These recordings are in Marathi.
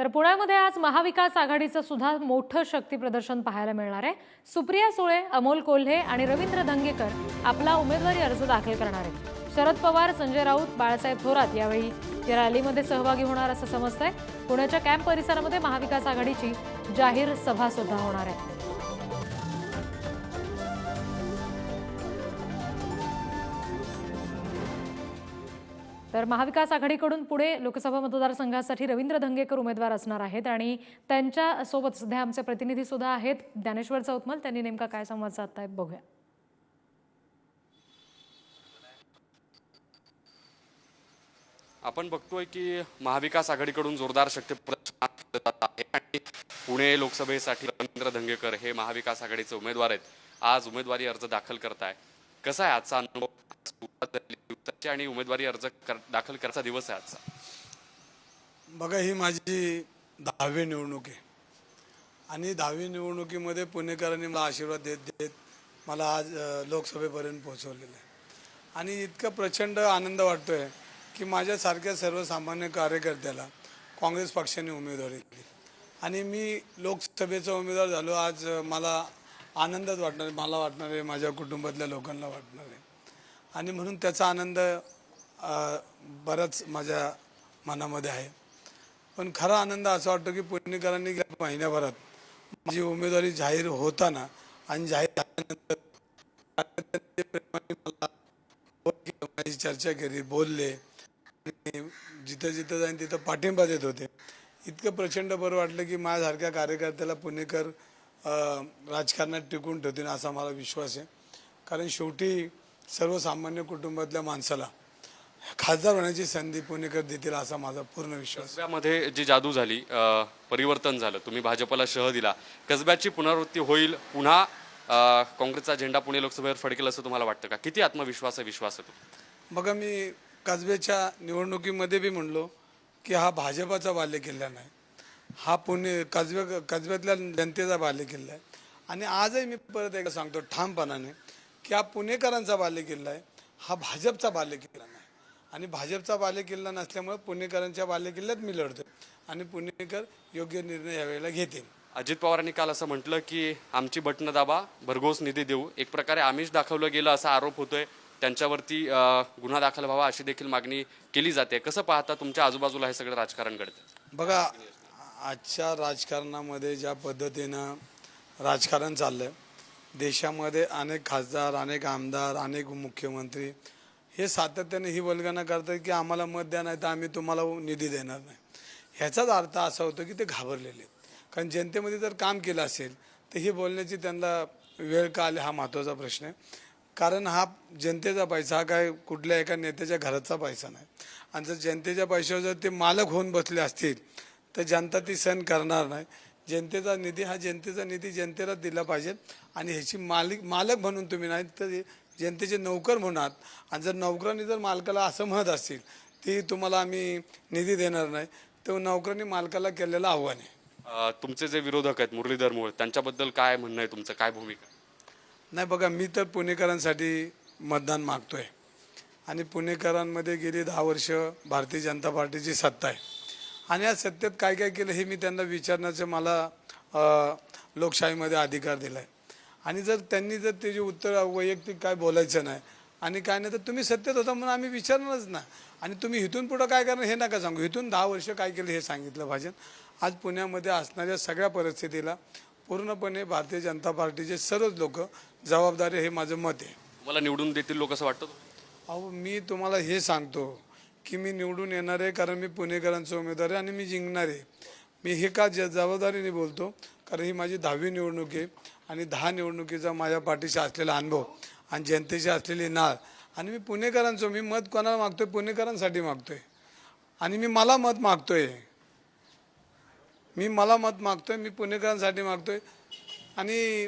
तर पुण्यामध्ये आज महाविकास आघाडीचं सुद्धा मोठं शक्ती प्रदर्शन पाहायला मिळणार आहे. सुप्रिया सुळे अमोल कोल्हे आणि रवींद्र धंगेकर आपला उमेदवारी अर्ज दाखल करणार आहेत. शरद पवार संजय राऊत बाळासाहेब थोरात यावेळी या रॅलीमध्ये सहभागी होणार असं समजतंय. पुण्याच्या कॅम्प परिसरामध्ये महाविकास आघाडीची जाहीर सभा सुद्धा होणार आहे. तर महाविकास आघाडीकडून पुढे लोकसभा मतदारसंघासाठी रवींद्र धंगेकर उमेदवार असणार आहेत आणि त्यांच्यासोबत सध्या आमचे प्रतिनिधी सुद्धा आहेत. ज्ञानेश्वर चौतमल त्यांनी नेमका काय संवाद साधतायत बघूया. आपण बघतोय की महाविकास आघाडीकडून जोरदार शक्ती आहे आणि पुणे लोकसभेसाठी रवींद्र धंगेकर हे महाविकास आघाडीचे उमेदवार आहेत. आज उमेदवारी अर्ज दाखल करताय. कसा आहे आजचा अनुभव? झाली आणि उमेदवारी अर्ज कर- दाखल करायचा दिवस आहे आजचा. बघा ही माझी दहावी निवडणूक आहे. आणि दहावी निवडणुकीमध्ये पुणेकरांनी मला आशीर्वाद देत देत मला आज लोकसभेपर्यंत पोहोचवलेलं आहे. आणि इतका प्रचंड आनंद वाटतो आहे की माझ्यासारख्या सर्वसामान्य कार्यकर्त्याला काँग्रेस पक्षाने उमेदवारी दिली. आणि मी लोकसभेचा उमेदवार झालो आज मला आनंदच वाटणार मला वाटणार आहे माझ्या कुटुंबातल्या लोकांना वाटणार आहे. आणि म्हणून त्याचा आनंद बराच माझ्या मनामध्ये आहे. पण खरा आनंद असा वाटतो की पुणेकरांनी गेल्या महिन्याभरात माझी उमेदवारी जाहीर होताना आणि जाहीर झाल्यानंतर माझी चर्चा केली बोलले. जिथं जिथं जाईन तिथं पाठिंबा देत होते. इतकं प्रचंड बरं वाटलं की माझ्यासारख्या कार्यकर्त्याला पुणेकर राजकारणात टिकून ठेवतील असा मला विश्वास आहे. कारण शेवटी सर्वसामान्य कुटुंबातल्या माणसाला खासदार होण्याची संधी पुणेकर देतील असा माझा पूर्ण विश्वास. कसब्यामध्ये जी जादू झाली अ, परिवर्तन झालं तुम्ही भाजपला शह दिला कसब्याची पुनरावृत्ती होईल पुन्हा अ, काँग्रेसचा झेंडा पुणे लोकसभेवर फडकेल असं तुम्हाला वाटतं का? किती आत्मविश्वास आहे विश्वास आहे तो बघा मी कसब्याच्या निवडणुकीमध्ये बी म्हणलो की हा भाजपाचा बालेकिल्ला नाही. हा पुणे कसब्या कसब्यातल्या जनतेचा बालेकिल्ला आहे. आणि आजही मी परत एकदा सांगतो ठामपणाने की हा पुणेकरांचा बालेकिल्ला आहे? हा भाजपचा बालेकिल्ला नाही. आणि भाजपचा बालेकिल्ला नसल्यामुळे पुणेकरांच्या बालेकिल्ल्यात मी लढतो आणि पुणेकर योग्य निर्णय यावेळेला घेतील. अजित पवारांनी काल असं म्हटलं की आमची बटणं दाबा भरघोस निधी देऊ. एक प्रकारे आमिष दाखवलं गेलं असा आरोप होतोय. त्यांच्यावरती गुन्हा दाखल व्हावा अशी देखील मागणी केली जाते. कसं पाहता तुमच्या आजूबाजूला हे सगळं राजकारण घडतं बघा आजच्या राजकारणामध्ये ज्या पद्धतीनं राजकारण चाललंय देशामध्ये अनेक खासदार अनेक आमदार अनेक मुख्यमंत्री हे सातत्याने ही वल्गना करतात की आम्हाला मत द्या नाही तर आम्ही तुम्हाला निधी देणार नाही. ह्याचाच अर्थ असा होतो की ते घाबरलेले आहेत. कारण जनतेमध्ये जर काम केलं असेल तर ही बोलण्याची त्यांना वेळ का आली हा महत्त्वाचा प्रश्न आहे. कारण हा जनतेचा पैसा हा काय कुठल्या एका नेत्याच्या घराचा पैसा नाही. आणि जर जनतेच्या पैशावर जर ते मालक होऊन बसले असतील तर जनता ती सण करणार नाही. जनतेचा निधी हा जनतेचा निधी जनतेला दिला पाहिजे. आणि ह्याची मालिक मालक म्हणून तुम्ही नाही तर जनतेचे नौकर म्हणात आणि जर नोकरांनी जर मालकाला असं म्हणत असतील ती तुम्हाला आम्ही निधी देणार नाही. तर नोकरांनी मालकाला केलेलं आव्हान आहे. अ, तुमचे जे विरोधक आहेत मुरलीधर मोहोळ त्यांच्याबद्दल काय म्हणणं आहे तुमचं? काय भूमिका? नाही बघा मी तर पुणेकरांसाठी मतदान मागतोय. आणि पुणेकरांमध्ये गेली दहा वर्ष भारतीय जनता पार्टीची सत्ता आहे. आणि या सत्तेत काय काय केलं हे मी त्यांना विचारण्याचं मला लोकशाहीमध्ये अधिकार दिला आहे आणि जर त्यांनी जर त्याचे उत्तर वैयक्तिक काय बोलायचं नाही आणि काय नाही तर तुम्ही सत्तेत होता म्हणून आम्ही विचारणारच ना. आणि तुम्ही इथून पुढं काय करणार हे नका सांगू. इथून दहा वर्ष काय केलं हे सांगितलं पाहिजे आज पुण्यामध्ये असणाऱ्या सगळ्या परिस्थितीला पूर्णपणे भारतीय जनता पार्टीचे सर्वच लोक जबाबदारी हे माझं मत आहे. तुम्हाला निवडून देतील लोक असं वाटतं? अहो मी तुम्हाला हे सांगतो. की मी निवडून येणार आहे कारण मी पुणेकरांचा उमेदवार आहे आणि मी जिंकणार आहे. मी हे का ज जबाबदारीने बोलतो? कारण ही माझी दहावी निवडणूक आहे आणि दहा निवडणुकीचा माझ्या पाठीशी असलेला अनुभव आणि जनतेची असलेली नाळ. आणि मी पुणेकरांचं मी मत कोणाला मागतो आहे पुणेकरांसाठी मागतो आहे आणि मी मला मत मागतो आहे मी मला मत मागतो आहे मी पुणेकरांसाठी मागतो आहे आणि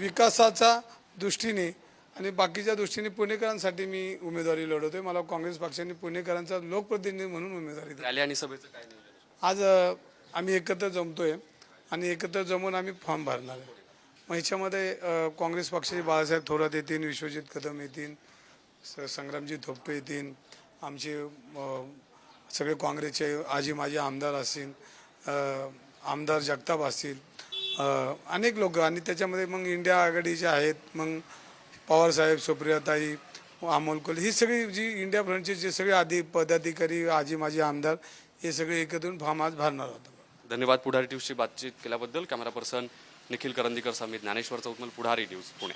विकासाच्या दृष्टीने आणि बाकीच्या दृष्टीने पुणेकरांसाठी मी उमेदवारी लढवतोय. मला काँग्रेस पक्षाने पुणेकरांचा लोकप्रतिनिधी म्हणून उमेदवारी दिली. रॅली आणि सभेचं काय नियोजन? आहे? आज अ, आम्ही एकत्र जमतोय आणि एकत्र जमून आम्ही फॉर्म भरणार आहे. मग ह्याच्यामध्ये अ, काँग्रेस पक्षाचे बाळासाहेब थोरात येतील विश्वजित कदम येतील स संग्रामजी थोपटे येतील आमचे अ, सगळे काँग्रेसचे आजी माझे आमदार असतील अ, आमदार जगताप असतील अ, अनेक लोक. आणि त्याच्यामध्ये मग इंडिया आघाडीचे आहेत मग पवारसाहेब सुप्रियाताई अमोल कोल्हे ही सगळी जी इंडिया फ्रंटचे जे सगळे आधी पदाधिकारी आजी माजी आमदार हे सगळे एकत्र येऊन फॉर्म आज भरणार होतो धन्यवाद पुढारी न्यूजशी बातचीत केल्याबद्दल. Camera person Nikhil Karandikar Samit Dnyaneshwar Chautmal Pudhari news Pune.